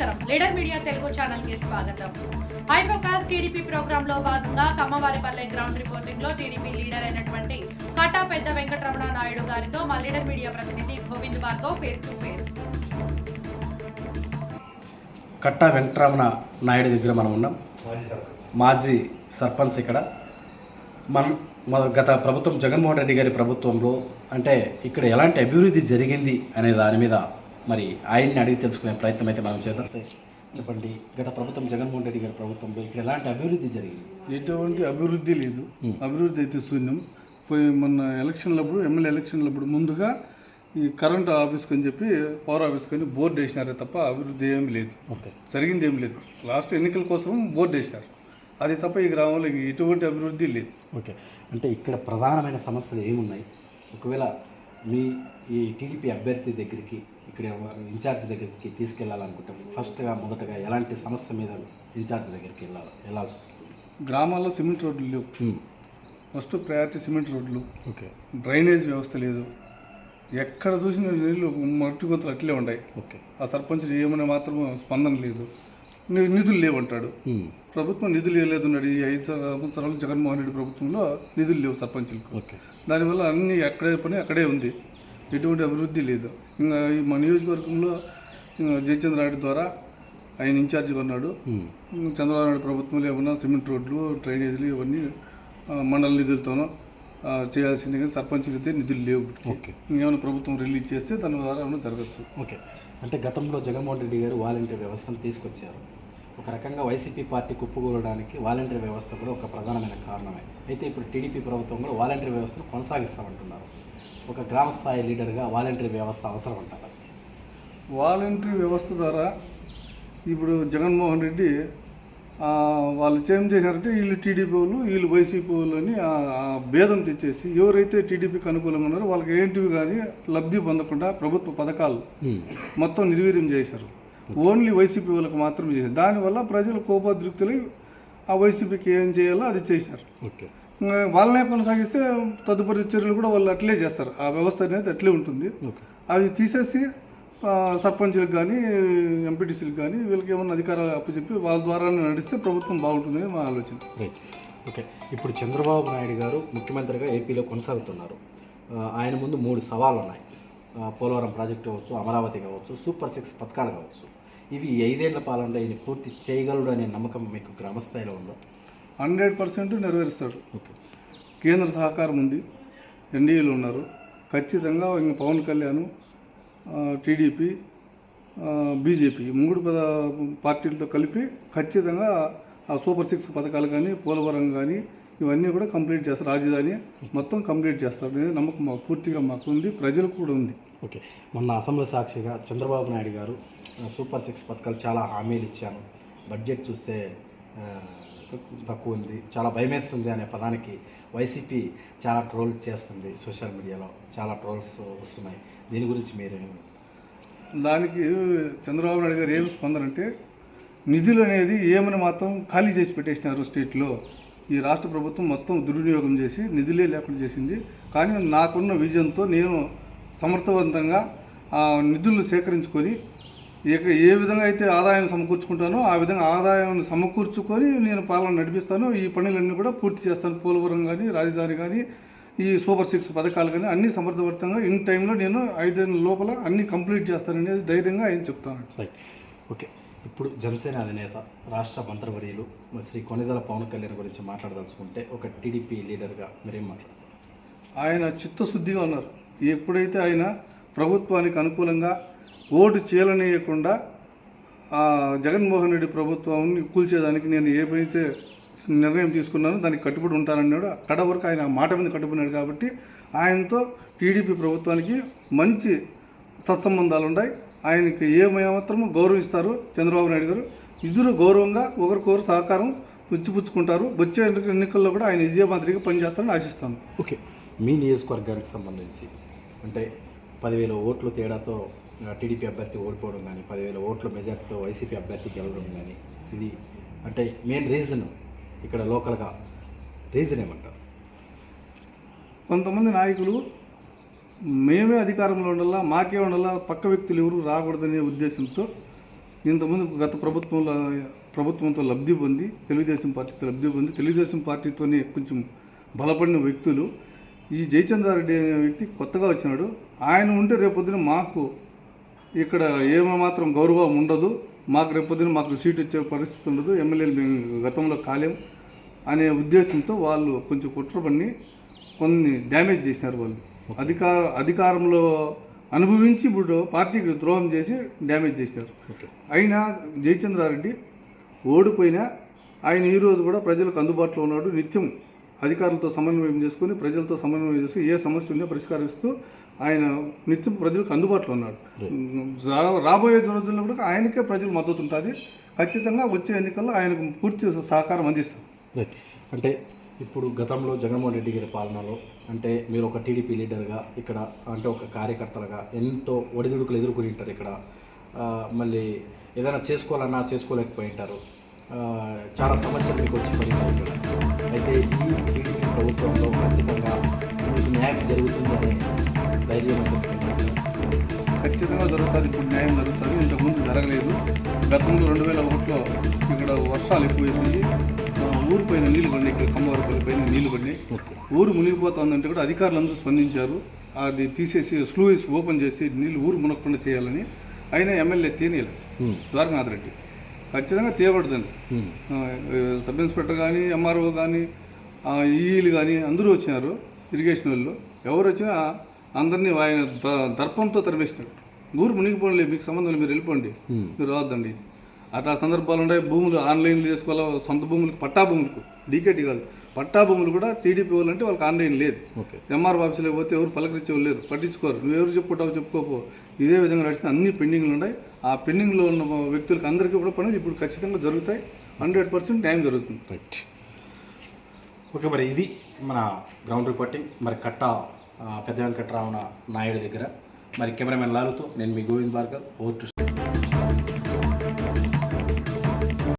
నమస్కారం. Leader media Telugu ఛానల్కి స్వాగతం. హై ఫోకస్ టీడీపీ ప్రోగ్రామ్లో భాగంగా కమ్మవారిపల్లె గ్రౌండ్ రిపోర్టింగ్లో టీడీపీ లీడర్ అయినటువంటి కటా పెద్ద వెంకటరమణ నాయుడు గారితో మా లీడర్ మీడియా ప్రతినిధి Govind Bhargav face to face Katta Venkataramana Naidu దగ్గర మనం ఉన్నాం. మాజీ సర్పంచ్ ఇక్కడ. మనం మన గత ప్రభుత్వం జగన్మోహన్ రెడ్డి గారి ప్రభుత్వంలో అంటే ఇక్కడ ఎలాంటి అభివృద్ధి జరిగింది అనే దాని మీద మరి ఆయన్ని అడిగి తెలుసుకునే ప్రయత్నం అయితే మనం చేద్దాం. చెప్పండి గత ప్రభుత్వం జగన్మోహన్ రెడ్డి గారి ప్రభుత్వంలో ఇక్కడ ఎలాంటి అభివృద్ధి జరిగింది? ఎటువంటి అభివృద్ధి లేదు. అభివృద్ధి అయితే శూన్యం. పోయి మొన్న ఎలక్షన్లప్పుడు ఎమ్మెల్యే ఎలక్షన్లప్పుడు ముందుగా ఈ కరెంట్ ఆఫీస్కి అని చెప్పి పవర్ ఆఫీస్కి అని బోర్డు వేసినారే తప్ప అభివృద్ధి ఏమీ లేదు. ఓకే. జరిగింది ఏం లేదు. లాస్ట్ ఎన్నికల కోసం బోర్డు వేసినారు. అది తప్ప ఈ గ్రామంలో ఎటువంటి అభివృద్ధి లేదు. ఓకే. అంటే ఇక్కడ ప్రధానమైన సమస్యలు ఏమున్నాయి? ఒకవేళ మీ ఈ టీడీపీ అభ్యర్థి దగ్గరికి ఇక్కడ ఇన్ఛార్జ్ దగ్గరికి తీసుకెళ్ళాలనుకుంటే ఫస్ట్గా మొదటగా ఎలాంటి సమస్య మీద ఇన్ఛార్జ్ దగ్గరికి వెళ్ళాలి వెళ్ళాల్సి వస్తుంది? గ్రామాల్లో సిమెంట్ రోడ్లు లేవు. ఫస్ట్ ప్రయారిటీ సిమెంట్ రోడ్లు. ఓకే. డ్రైనేజ్ వ్యవస్థ లేదు. ఎక్కడ చూసిన నీళ్ళు మట్టి గొంతులు అట్లే ఉన్నాయి ఓకే. ఆ సర్పంచ్ ఏమైనా మాత్రం స్పందన లేదు. నిధులు లేవంటాడు. ప్రభుత్వం నిధులు ఇవ్వలేదు అన్నాడు ఈ ఐదు సంవత్సరాలు జగన్మోహన్ రెడ్డి ప్రభుత్వంలో నిధులు లేవు సర్పంచులకు. ఓకే. దానివల్ల అన్ని అక్కడే పని అక్కడే ఉంది. ఎటువంటి అభివృద్ధి లేదు. ఇంకా ఈ మా నియోజకవర్గంలో జయచంద్ర రెడ్డి ద్వారా ఆయన ఇన్ఛార్జిగా ఉన్నాడు. చంద్రబాబు నాయుడు ప్రభుత్వంలో ఏమన్నా సిమెంట్ రోడ్లు డ్రైనేజీలు ఇవన్నీ మండల నిధులతోనో చేయాల్సింది కానీ సర్పంచ్కి అయితే నిధులు లేవు. ఓకే. ఇంకేమైనా ప్రభుత్వం రిలీజ్ చేస్తే దాని ద్వారా ఏమైనా జరగచ్చు. ఓకే. అంటే గతంలో జగన్మోహన్ రెడ్డి గారు వాలంటీర్ వ్యవస్థను తీసుకొచ్చారు. ఒక రకంగా వైసీపీ పార్టీ కుప్పకూడడానికి వాలంటీర్ వ్యవస్థ కూడా ఒక ప్రధానమైన కారణమే. అయితే ఇప్పుడు టీడీపీ ప్రభుత్వం కూడా వాలంటీర్ వ్యవస్థను కొనసాగిస్తామంటున్నారు. ఒక గ్రామ స్థాయి లీడర్గా వాలంటీర్ వ్యవస్థ అవసరం అంటారు వాలంటరీ వ్యవస్థ ద్వారా ఇప్పుడు జగన్మోహన్ రెడ్డి వాళ్ళు ఏం చేశారంటే వీళ్ళు టీడీపీ వాళ్ళు వీళ్ళు వైసీపీ వాళ్ళు అని భేదం తెచ్చేసి ఎవరైతే టీడీపీకి అనుకూలంగా ఉన్నారో వాళ్ళకి ఏంటివి కానీ లబ్ధి పొందకుండా ప్రభుత్వ పథకాలు మొత్తం నిర్వీర్యం చేశారు. ఓన్లీ వైసీపీ వాళ్ళకి మాత్రం చేశారు. దానివల్ల ప్రజలు కోపోద్రిక్తులై ఆ వైసీపీకి ఏం చేయాలో అది చేశారు. ఓకే. వాళ్ళనే కొనసాగిస్తే తదుపరి చర్యలు కూడా వాళ్ళు అట్లే చేస్తారు. ఆ వ్యవస్థ అనేది అట్లే ఉంటుంది. అవి తీసేసి సర్పంచులకు కానీ ఎంపీటీసీలకు కానీ వీళ్ళకి ఏమన్నా అధికారాలు అప్పచెప్పి వాళ్ళ ద్వారా నడిస్తే ప్రభుత్వం బాగుంటుందని మా ఆలోచన. ఓకే. ఇప్పుడు చంద్రబాబు నాయుడు గారు ముఖ్యమంత్రిగా ఏపీలో కొనసాగుతున్నారు. ఆయన ముందు మూడు సవాళ్ళు ఉన్నాయి పోలవరం ప్రాజెక్టు కావచ్చు అమరావతి కావచ్చు సూపర్ సిక్స్ పథకాలు కావచ్చు. ఇవి ఐదేళ్ళ పాలనలో ఈయన పూర్తి చేయగలడు అనే నమ్మకం మీకు గ్రామస్థాయిలో ఉందా? హండ్రెడ్ పర్సెంట్ నెరవేరుస్తాడు. ఓకే. కేంద్ర సహకారం ఉంది. ఎన్డీఏలు ఉన్నారు. ఖచ్చితంగా ఇంక పవన్ కళ్యాణ్ టీడీపీ బీజేపీ మూడు పద పార్టీలతో కలిపి ఖచ్చితంగా ఆ సూపర్ సిక్స్ పథకాలు కానీ పోలవరం కానీ ఇవన్నీ కూడా కంప్లీట్ చేస్తారు. రాజధాని మొత్తం కంప్లీట్ చేస్తారు. నమ్మకం మాకు పూర్తిగా మాకు ఉంది. ప్రజలకు కూడా ఉంది. ఓకే. మొన్న అసెంబ్లీ సాక్షిగా చంద్రబాబు నాయుడు గారు సూపర్ సిక్స్ పథకాలు చాలా హామీలు ఇచ్చాను బడ్జెట్ చూస్తే తక్కువ ఉంది చాలా భయమేస్తుంది అనే పదానికి వైసీపీ చాలా ట్రోల్ చేస్తుంది సోషల్ మీడియాలో. చాలా ట్రోల్స్ వస్తున్నాయి. దీని గురించి మీరు? దానికి చంద్రబాబు నాయుడు గారు ఏమి స్పందన అంటే నిధులు అనేది ఏమని మాత్రం ఖాళీ చేసి పెట్టేసినారు స్టేట్లో. ఈ రాష్ట్ర ప్రభుత్వం మొత్తం దుర్వినియోగం చేసి నిధులే లేకుండా చేసింది. కానీ నాకున్న విజన్తో నేను సమర్థవంతంగా ఆ నిధులను సేకరించుకొని ఏ విధంగా అయితే ఆదాయం సమకూర్చుకుంటానో ఆ విధంగా ఆదాయం సమకూర్చుకొని నేను పాలన నడిపిస్తాను. ఈ పనులన్నీ కూడా పూర్తి చేస్తాను. పోలవరం కానీ రాజధాని కానీ ఈ సూపర్ సిక్స్ పథకాలు కానీ అన్ని సమర్థవంతంగా ఇన్ టైంలో నేను ఐదేళ్ళ లోపల అన్ని కంప్లీట్ చేస్తాననేది ధైర్యంగా ఆయన చెప్తాను రైట్. ఓకే. ఇప్పుడు జనసేన అధినేత రాష్ట్ర మంత్రివర్యులు శ్రీ కొనిదల పవన్ కళ్యాణ్ గురించి మాట్లాడదలుచుకుంటే ఒక టీడీపీ లీడర్గా మీరేం మాట్లాడతారు? ఆయన చిత్తశుద్ధిగా ఉన్నారు. ఎప్పుడైతే ఆయన ప్రభుత్వానికి అనుకూలంగా ఓటు చేయలనేయకుండా జగన్మోహన్ రెడ్డి ప్రభుత్వాన్ని కూల్చేదానికి నేను ఏమైతే నిర్ణయం తీసుకున్నానో దానికి కట్టుబడి ఉంటానన్నాడు అక్కడ వరకు ఆయన ఆ మాట మీద కట్టుబడినాడు కాబట్టి ఆయనతో టీడీపీ ప్రభుత్వానికి మంచి సత్సంబంధాలు ఉన్నాయి. ఆయనకి ఏమాత్రము గౌరవిస్తారు చంద్రబాబు నాయుడు గారు? ఇద్దరు గౌరవంగా ఒకరికొకరు సహకారం పుచ్చిపుచ్చుకుంటారు. వచ్చే ఎన్నిక- ఎన్నికల్లో కూడా ఆయన ఇదే మాదిరిగా పనిచేస్తారని ఆశిస్తాను. ఓకే. మీ నియోజకవర్గానికి సంబంధించి అంటే పదివేల ఓట్లు తేడాతో టీడీపీ అభ్యర్థి ఓడిపోవడం కానీ పదివేల ఓట్ల మెజార్టీతో వైసీపీ అభ్యర్థి గెలవడం కానీ ఇది అంటే మెయిన్ రీజన్. ఇక్కడ లోకల్గా రీజన్ ఏమంటారు? కొంతమంది నాయకులు మేమే అధికారంలో ఉండాలా మాకే ఉండాలా పక్క వ్యక్తులు ఎవరు రాకూడదనే ఉద్దేశంతో ఇంతకుముందు గత ప్రభుత్వంలో ప్రభుత్వంతో లబ్ధి పొంది తెలుగుదేశం పార్టీతో లబ్ధి పొంది తెలుగుదేశం పార్టీతోనే కొంచెం బలపడిన వ్యక్తులు ఈ జయచంద్రారెడ్డి అనే వ్యక్తి కొత్తగా వచ్చినాడు. ఆయన ఉంటే రేపొద్దున మాకు ఇక్కడ ఏమాత్రం గౌరవం ఉండదు. మాకు రేపొద్దున మాకు సీట్ వచ్చే పరిస్థితి ఉండదు. ఎమ్మెల్యేలు మేము గతంలో కాలేం అనే ఉద్దేశంతో వాళ్ళు కొంచెం కుట్ర పన్ని కొన్ని డ్యామేజ్ చేసినారు వాళ్ళు. అధికార అధికారంలో అనుభవించి ఇప్పుడు పార్టీకి ద్రోహం చేసి డ్యామేజ్ చేశారు. అయినా జయచంద్రారెడ్డి ఓడిపోయినా ఆయన ఈరోజు కూడా ప్రజలకు అందుబాటులో ఉన్నాడు. నిత్యం అధికారులతో సమన్వయం చేసుకుని ప్రజలతో సమన్వయం చేస్తూ ఏ సమస్య ఉందో పరిష్కరిస్తూ ఆయన నిత్యం ప్రజలకు అందుబాటులో ఉన్నాడు. రాబోయే రోజుల్లో కూడా ఆయనకే ప్రజలు మద్దతు ఉంటుంది. ఖచ్చితంగా వచ్చే ఎన్నికల్లో ఆయనకు పూర్తి సహకారం అందిస్తాం. అంటే ఇప్పుడు గతంలో జగన్మోహన్ రెడ్డి గారి పాలనలో అంటే మీరు ఒక టీడీపీ లీడర్గా ఇక్కడ అంటే ఒక కార్యకర్తలుగా ఎంతో ఒడిదుడుకులు ఎదుర్కొని ఉంటారు ఇక్కడ మళ్ళీ ఏదైనా చేసుకోవాలన్నా చేసుకోలేకపోయి ఉంటారు. ఆ, చాలా సమస్యలు మీకు వచ్చి ఇక్కడ అయితే ఈ టీడీపీ ప్రభుత్వంలో ఖచ్చితంగా మీకు న్యాయం జరుగుతుందనే ధైర్యం ఖచ్చితంగా జరుగుతుంది. ఇప్పుడు న్యాయం జరుగుతుంది. ఇంతకుముందు జరగలేదు. గతంలో రెండు వేల ఒకటిలో ఇక్కడ వర్షాలు ఎక్కువైపోయి ఊరు పైన నీళ్ళు పడినాయి. ఇక్కడ కమ్మవారిపల్లి పైన నీళ్ళు పడినాయి. ఊరు మునిగిపోతుందంటే కూడా అధికారులు అందరూ స్పందించారు. అది తీసేసి స్లూయిస్ ఓపెన్ చేసి నీళ్ళు ఊరు మునగకుండా చేయాలని. అయినా ఎమ్మెల్యే తేనీలు ఉమ్, ద్వారనాథ్ రెడ్డి ఖచ్చితంగా ఆ, సబ్ ఇన్స్పెక్టర్ కానీ ఎంఆర్ఓ కానీ ఈఈలు కానీ అందరూ వచ్చినారు ఇరిగేషన్ వాళ్ళు. ఎవరు వచ్చినా అందరినీ ఆయన దర్పంతో తరిమేసినాడు. ఊరు మునిగిపోలే మీకు సంబంధం లేదు, మీరు వెళ్ళిపోండి. మీరు రావద్దండి. అట్లా సందర్భాలు ఉన్నాయి భూములు ఆన్లైన్లో చేసుకోవాలా? సొంత భూములకు పట్టా భూములకు డీకేటీ కాదు. పట్టా భూములు కూడా టీడీపీ వాళ్ళు అంటే వాళ్ళకి ఆన్లైన్ లేదు. ఓకే. ఎంఆర్ ఆఫీసులో పోతే ఎవరు పలకరించే వాళ్ళు లేరు. పట్టించుకోరు. నువ్వు ఎవరు చెప్పుకుంటావు చెప్పుకోపో. ఇదే విధంగా నడిచిన అన్ని పెండింగ్లు ఉన్నాయి. ఆ పెండింగ్లో ఉన్న వ్యక్తులకు అందరికీ కూడా పనులు ఇప్పుడు ఖచ్చితంగా జరుగుతాయి. హండ్రెడ్ పర్సెంట్ టైం జరుగుతుంది. రైట్ ఓకే మరి ఇది మన గ్రౌండ్ రిపోర్టింగ్. మరి కట్ట పెద్ద వెంకటరామణ నాయుడు దగ్గర. మరి కెమెరామెన్ లాలుతో నేను మీ గోవింద్ భార్గవ్. ఓటు